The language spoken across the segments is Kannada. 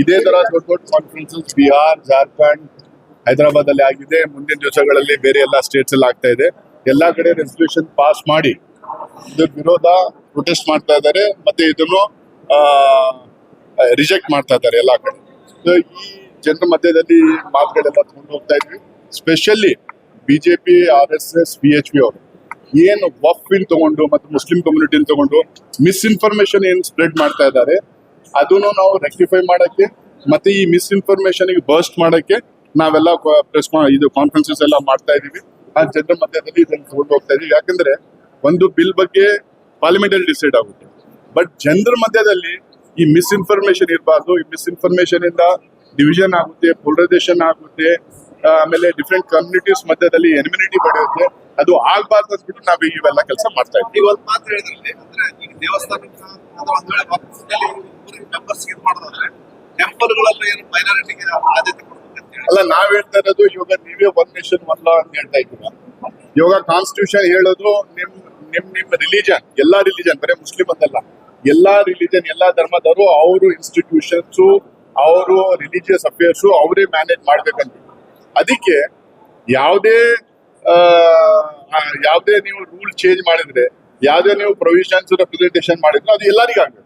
ಇದೇ ತರ ದೊಡ್ಡ ದೊಡ್ಡ ಕಾನ್ಫರೆನ್ಸಸ್ ಬಿಹಾರ್, ಜಾರ್ಖಂಡ್ ಹೈದರಾಬಾದ್ ಅಲ್ಲಿ ಆಗಿದೆ. ಮುಂದಿನ ದಿವಸಗಳಲ್ಲಿ ಬೇರೆ ಎಲ್ಲ ಸ್ಟೇಟ್ಸ್ ಅಲ್ಲಿ ಆಗ್ತಾ ಇದೆ. ಎಲ್ಲಾ ಕಡೆ ರೆಸಲ್ಯೂಷನ್ ಪಾಸ್ ಮಾಡಿ ಇದ್ರ ವಿರೋಧ ಪ್ರೊಟೆಸ್ಟ್ ಮಾಡ್ತಾ ಇದ್ದಾರೆ. ಮತ್ತೆ ಇದನ್ನು ರಿಜೆಕ್ಟ್ ಮಾಡ್ತಾ ಇದ್ದಾರೆ ಎಲ್ಲಾ ಕಡೆ. ಈ ಜನರ ಮಧ್ಯದಲ್ಲಿ ಮಾತುಗಳೆಲ್ಲ ತಗೊಂಡು ಹೋಗ್ತಾ ಇದ್ವಿ. Specially BJP R S S B H P ಅವರು. ಏನು ವಫ್ ತಗೊಂಡು ಮತ್ತು ಮುಸ್ಲಿಂ ಕಮ್ಯುನಿಟಿ ತಗೊಂಡು ಮಿಸ್ಇನ್ಫಾರ್ಮೇಶನ್ ಏನು ಸ್ಪ್ರೆಡ್ ಮಾಡ್ತಾ ಇದ್ದಾರೆ, ಅದನ್ನು ನಾವು ರೆಕ್ಟಿಫೈ ಮಾಡಕ್ಕೆ ಮತ್ತೆ ಈ ಮಿಸ್ಇನ್ಫಾರ್ಮೇಶನ್ ಬರ್ಸ್ಟ್ ಮಾಡಕ್ಕೆ ನಾವೆಲ್ಲ ಪ್ರೆಸ್ ಇದು ಕಾನ್ಫರೆನ್ಸಸ್ ಎಲ್ಲ ಮಾಡ್ತಾ ಇದೀವಿ ಆ ಜನರ ಮಧ್ಯದಲ್ಲಿ ಇದನ್ನು ತಗೊಂಡು ಹೋಗ್ತಾ ಇದೀವಿ ಯಾಕಂದ್ರೆ ಒಂದು ಬಿಲ್ ಬಗ್ಗೆ ಪಾರ್ಲಿಮೆಂಟ್ ಅಲ್ಲಿ ಡಿಸೈಡ್ ಆಗುತ್ತೆ. ಬಟ್ ಜನರ ಮಧ್ಯದಲ್ಲಿ ಈ ಮಿಸ್ಇನ್ಫಾರ್ಮೇಶನ್ ಇರಬಾರ್ದು. ಈ ಮಿಸ್ಇನ್ಫಾರ್ಮೇಶನ್ ಇಂದ ಡಿವಿಷನ್ ಆಗುತ್ತೆ ಪೋಲರೈಸೇಷನ್ ಆಗುತ್ತೆ, ಆಮೇಲೆ ಡಿಫ್ರೆಂಟ್ ಕಮ್ಯುನಿಟೀಸ್ ಮಧ್ಯದಲ್ಲಿ ಎನಿಮಿನಿಟಿ ಬೆಳೆಯುತ್ತೆ ಅದು ಆಗ್ಬಾರ್ದು ಅಂದ್ಬಿಟ್ಟು ನಾವು ಇವೆಲ್ಲ ಕೆಲಸ ಮಾಡ್ತಾ ಇದ್ದೀವಿ ಈಗ ಮಾತ್ರ ಹೇಳಿದ್ರೆ ಹೇಳಿದ್ರಲ್ಲಿ ಅಂದ್ರೆ ಈಗ ದೇವಸ್ಥಾನಕ್ಕೆ ಅಥವಾ ಒಂದ್ ವೇಳೆ ವಕ್ಫ್ನಲ್ಲಿ ಮೆಂಬರ್ಸ್ ಇದು ಮಾಡೋದಾದ್ರೆ ಟೆಂಪಲ್ಗಳಲ್ಲಿ ಏನು ಮೈನಾರಿಟಿಗೆ ಆದ್ಯತೆ ಅಂತ ಅಲ್ಲ ನಾವ್ ಹೇಳ್ತಾ ಇರೋದು ಇವಾಗ ನೀವೇ ಒನ್ ನೇಷನ್ ಒನ್ ಲಾ ಅಂತ ಹೇಳ್ತಾ ಇದ್ದೀವಿ ಇವಾಗ ಕಾನ್ಸ್ಟಿಟ್ಯೂಷನ್ ಹೇಳೋದು ನಿಮ್ ನಿಮ್ ನಿಮ್ ರಿಲಿಜನ್ ಎಲ್ಲಾ ರಿಲಿಜನ್ ಬರೀ ಮುಸ್ಲಿಂ ಅಂತಲ್ಲ. ಎಲ್ಲಾ ರಿಲಿಜನ್ ಎಲ್ಲಾ ಧರ್ಮದವರು ಅವರು ಇನ್ಸ್ಟಿಟ್ಯೂಷನ್ಸು ಅವರು ರಿಲಿಜಿಯಸ್ ಅಫೇರ್ಸು ಅವರೇ ಮ್ಯಾನೇಜ್ ಮಾಡ್ಬೇಕಂತ. ಅದಕ್ಕೆ ಯಾವುದೇ ಯಾವುದೇ ನೀವು ರೂಲ್ ಚೇಂಜ್ ಮಾಡಿದ್ರೆ ಯಾವುದೇ ನೀವು ಪ್ರೊವಿಷನ್ಸ್ ರೆಪ್ರೆಸೆಂಟೇಷನ್ ಮಾಡಿದ್ರೆ ಅದು ಎಲ್ಲರಿಗೂ ಆಗ್ಬೇಕು.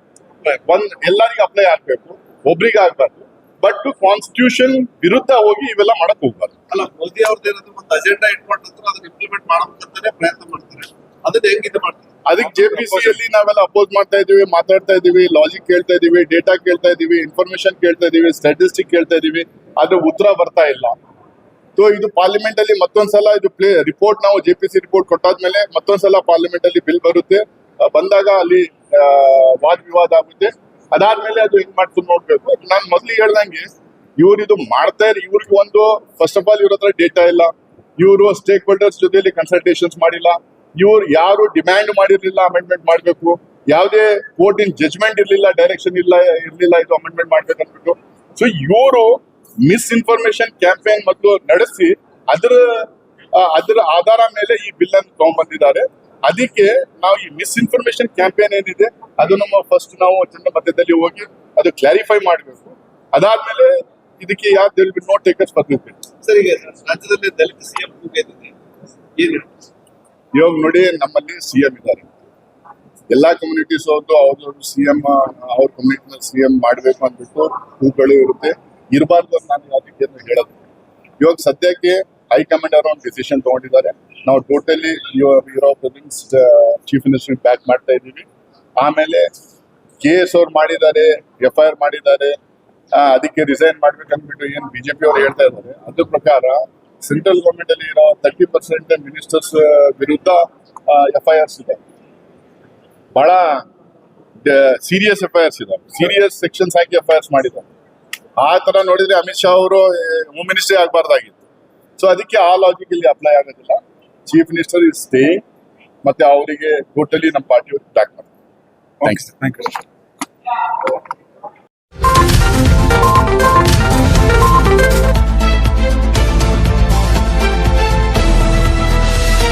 ಒಂದ್ ಎಲ್ಲರಿಗೂ ಅಪ್ಲೈ ಆಗ್ಬೇಕು ಒಬ್ರಿಗೆ ಆಗ್ಬಾರ್ದು ಬಟ್ ಕಾನ್ಸ್ಟಿಟ್ಯೂಷನ್ ವಿರುದ್ಧ ಹೋಗಿ ಇವೆಲ್ಲ ಮಾಡಕ್ ಹೋಗ್ಬಾರ್ದು. ಅಲ್ಲ ಮೋದಿ ಅವ್ರದ್ದು ಏನಾದ್ರು ಒಂದು ಅಜೆಂಡಾ ಇಟ್ಕೊಂಡು ಅದನ್ನ ಇಂಪ್ಲಿಮೆಂಟ್ ಮಾಡ್ಬೇಕಂತಾನೆ ಪ್ರಯತ್ನ ಮಾಡ್ತಾರೆ. ಅದನ್ನ ಹೆಂಗ್ ಇದು ಮಾಡ್ತಾರೆ? ಅದಕ್ಕೆ ಜೆ ಪಿ ಸಿ ನಾವೆಲ್ಲ ಅಪೋಸ್ ಮಾಡ್ತಾ ಇದೀವಿ ಮಾತಾಡ್ತಾ ಇದೀವಿ ಲಾಜಿಕ್ ಕೇಳ್ತಾ ಇದೀವಿ ಡೇಟಾ ಕೇಳ್ತಾ ಇದೀವಿ ಇನ್ಫಾರ್ಮೇಶನ್ ಕೇಳ್ತಾ ಇದೀವಿ ಸ್ಟಾಟಿಸ್ಟಿಕ್ ಕೇಳ್ತಾ ಇದೀವಿ ಆದ್ರೆ ಉತ್ತರ ಬರ್ತಾ ಇಲ್ಲ. ಸೊ ಇದು ಪಾರ್ಲಿಮೆಂಟ್ ಅಲ್ಲಿ ಮತ್ತೊಂದ್ಸಲ ಇದು ಪ್ಲೇ ರಿಪೋರ್ಟ್ ನಾವು ಜೆ ಪಿ ಸಿ ರಿಪೋರ್ಟ್ ಕೊಟ್ಟಾದ್ಮೇಲೆ ಮತ್ತೊಂದ್ಸಲ ಪಾರ್ಲಿಮೆಂಟ್ ಅಲ್ಲಿ ಬಿಲ್ ಬರುತ್ತೆ. ಬಂದಾಗ ಅಲ್ಲಿ ವಾದ ವಿವಾದ ಆಗುತ್ತೆ. ಅದಾದ್ಮೇಲೆ ಅದು ಹೆಂಗ್ ಮಾಡ್ತು ನೋಡ್ಬೇಕು. ನಾನು ಮೊದ್ಲು ಹೇಳ್ದಂಗೆ, ಇವ್ರು ಇದು ಮಾಡ್ತಾ ಇರೋ, ಇವ್ರಿಗೆ ಒಂದು ಫಸ್ಟ್ ಆಫ್ ಆಲ್ ಇವ್ರ ಹತ್ರ ಡೇಟಾ ಇಲ್ಲ. ಇವರು ಸ್ಟೇಕ್ ಹೋಲ್ಡರ್ಸ್ ಜೊತೆಲಿ ಕನ್ಸಲ್ಟೇಷನ್ಸ್ ಮಾಡಿಲ್ಲ. ಇವ್ರು ಯಾರು ಡಿಮ್ಯಾಂಡ್ ಮಾಡಿರ್ಲಿಲ್ಲ ಅಮೆಂಡ್ಮೆಂಟ್ ಮಾಡಬೇಕು. ಯಾವುದೇ ಕೋರ್ಟ್ ಇನ್ ಜಜ್ಮೆಂಟ್ ಇರ್ಲಿಲ್ಲ ಡೈರೆಕ್ಷನ್ ಇಲ್ಲ, ಇರ್ಲಿಲ್ಲ, ಇದು ಅಮೆಂಡ್ಮೆಂಟ್ ಮಾಡ್ಬೇಕಂದ್ಬಿಟ್ಟು. ಸೊ ಇವರು ಮಿಸ್ಇನ್ಫಾರ್ಮೇಶನ್ ಕ್ಯಾಂಪೇನ್ ಮತ್ತು ನಡೆಸಿ ಅದರ ಅದರ ಆಧಾರ ಮೇಲೆ ಈ ಬಿಲ್ ಅನ್ನು ತಗೊಂಡ್ಬಂದಿದ್ದಾರೆ. ಅದಕ್ಕೆ ನಾವು ಈ ಮಿಸ್ಇನ್ಫಾರ್ಮೇಶನ್ ಕ್ಯಾಂಪೇನ್ ಏನಿದೆ ಅದು ನಮ್ಮ ಫಸ್ಟ್ ನಾವು ಜನರ ಮಧ್ಯದಲ್ಲಿ ಹೋಗಿ ಅದು ಕ್ಲಾರಿಫೈ ಮಾಡಬೇಕು. ಅದಾದ್ಮೇಲೆ ಇದಕ್ಕೆ ಯಾವ್ದು ನೋಟ್ ಟೇಕರ್ಸ್ ಬರ್ತಿರ್ಬೇಕು ಸರ್ ಈಗ ರಾಜ್ಯದಲ್ಲಿ ದಲಿತ ಸಿಎಂ ಏನು ಇವಾಗ ನೋಡಿ ನಮ್ಮಲ್ಲಿ ಸಿಎಂ ಇದ್ದಾರೆ. ಎಲ್ಲಾ ಕಮ್ಯುನಿಟೀಸ್ ಅವ್ರದ್ದು ಅವ್ರದ್ದು ಸಿಎಂ ಅವ್ರ ಕಮ್ಯುನಿಟಿನ ಸಿಎಂ ಮಾಡಬೇಕು ಅಂದ್ಬಿಟ್ಟು ಹೂಗಳು ಇರುತ್ತೆ. ಇರಬಾರ್ದು ಅಂತ ನಾನು ಅದಕ್ಕೆ ಹೇಳೋದು. ಇವಾಗ ಸದ್ಯಕ್ಕೆ ಹೈಕಮಾಂಡ್ ಅವರು ಒಂದು ಡಿಸಿಷನ್ ತಗೊಂಡಿದ್ದಾರೆ. ನಾವು totally presence chief minister back ಮಾಡ್ತಾ ಇದ್ದೀವಿ. ಆಮೇಲೆ ಕೆ ಎಸ್ ಅವ್ರು ಮಾಡಿದ್ದಾರೆ ಎಫ್ ಐ ಆರ್ ಮಾಡಿದ್ದಾರೆ. ಅದಕ್ಕೆ ರಿಸೈನ್ ಮಾಡ್ಬೇಕಂದ್ಬಿಟ್ಟು ಏನ್ ಬಿಜೆಪಿ ಅವ್ರು ಹೇಳ್ತಾ ಇದ್ದಾರೆ. ಅದ್ರ ಪ್ರಕಾರ ಸೆಂಟ್ರಲ್ ಗೌರ್ಮೆಂಟ್ ಅಲ್ಲಿ ಇರೋ ತರ್ಟಿ ಪರ್ಸೆಂಟ್ ಮಿನಿಸ್ಟರ್ಸ್ ವಿರುದ್ಧ ಎಫ್ ಐ ಆರ್ಸ್ ಇದೆ. ಬಹಳ ಸೀರಿಯಸ್ ಎಫ್ ಐ ಆರ್ಸ್ ಇದೆ ಸೀರಿಯಸ್ ಸೆಕ್ಷನ್ಸ್ ಹಾಕಿ ಎಫ್ ಐ ಆರ್ಸ್ ಮಾಡಿದ್ದಾರೆ. ಆ ತರ ನೋಡಿದ್ರೆ ಅಮಿತ್ ಶಾ ಅವರು ಹೋಮ್ ಮಿನಿಸ್ಟ್ರಿ ಆಗಬಾರ್ದಾಗಿತ್ತು. ಸೊ ಅದಕ್ಕೆ ಆ ಲಾಜಿಕ್ ಇಲ್ಲಿ ಅಪ್ಲೈ ಆಗೋದಿಲ್ಲ. ಚೀಫ್ ಮಿನಿಸ್ಟರ್ ಇಸ್ ಸ್ಟೇ ಮತ್ತೆ ಅವರಿಗೆ ಟೋಟಲಿ ನಮ್ಮ ಪಾರ್ಟಿ ಟ್ಯಾಕ್ ಮಾಡ್ತಾರೆ. Thanks thank you